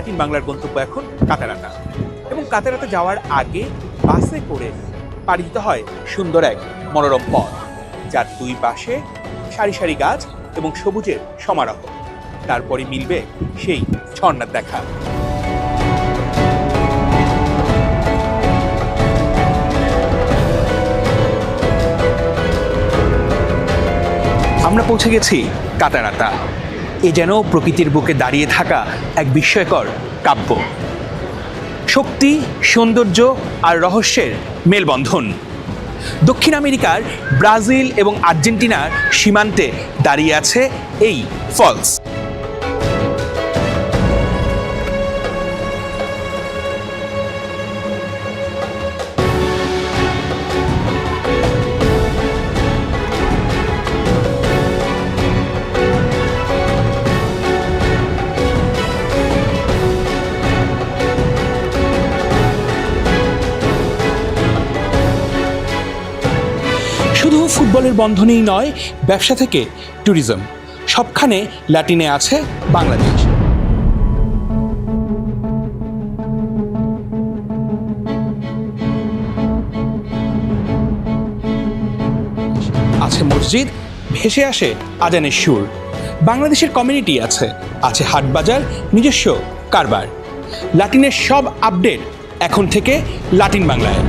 Latin বাংলার গন্তব্য এখন কাতারাতা এবং কাতারাতে যাওয়ার আগে বাসে করে পাড়ি দিতে হয় সুন্দর এক মনোরম পথ, যার দুই পাশে সারি সারি গাছ এবং সবুজের সমারোহ। তারপরে মিলবে সেই ঝর্ণার দেখা। আমরা পৌঁছে গেছি কাতারাতা এ যেন প্রকৃতির বুকে দাঁড়িয়ে থাকা এক বিস্ময়কর কাব্য। শক্তি, সৌন্দর্য আর রহস্যের মেলবন্ধন। দক্ষিণ আমেরিকার, ব্রাজিল এবং আর্জেন্টিনার সীমান্তে দাঁড়িয়ে আছে এই ফলস। শুধু ফুটবলের বন্ধনেই নয়, ব্যবসা থেকে ট্যুরিজম সবখানে ল্যাটিনে আছে বাংলাদেশ। আছে মসজিদ, ভেসে আসে আজানের সুর। বাংলাদেশের কমিউনিটি আছে আছে হাটবাজার নিজস্ব কারবার। লাটিনের সব আপডেট এখন থেকে লাটিন বাংলায়।